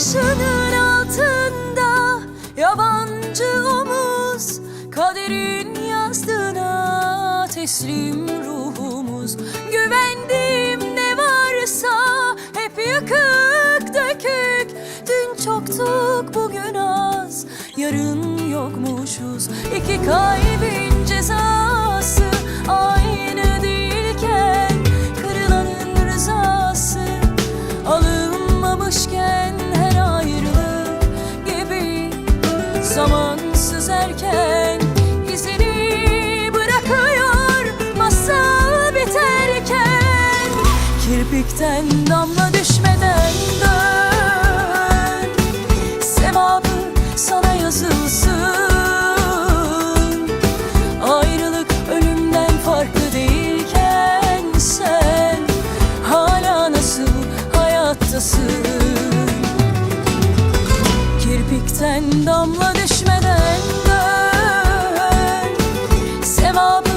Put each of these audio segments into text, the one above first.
Işınır altında yabancı omuz Kaderin yazdığına teslim ruhumuz. Güvendiğim ne varsa hep yıkık dökük. Dün çoktuk bugün az yarın yokmuşuz. İki kaybı Kirpikten damla düşmeden dön. Sevabı sana yazılsın. Ayrılık ölümden farklı değilken sen Hala nasıl hayattasın? Kirpikten damla düşmeden dön. Sevabı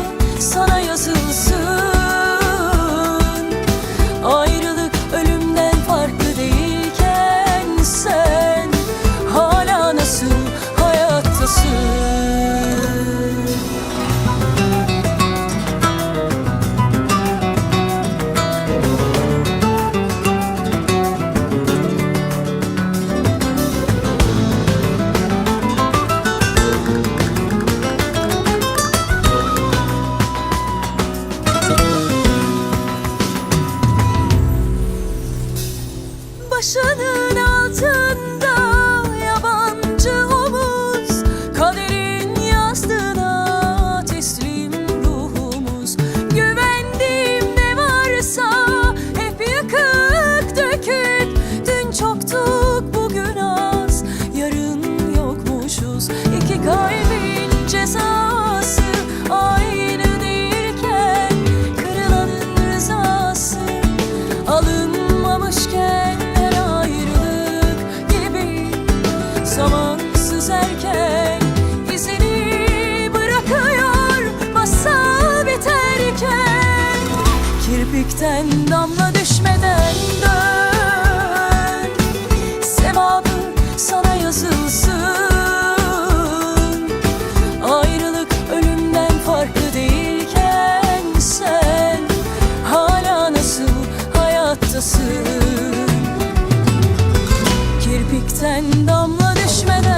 alınmamışken her ayrılık gibi Zamansız erken izini bırakıyor masal biterken Kirpikten damla düşmeden dön. Sevabı sana Kirpikten damla düşmeden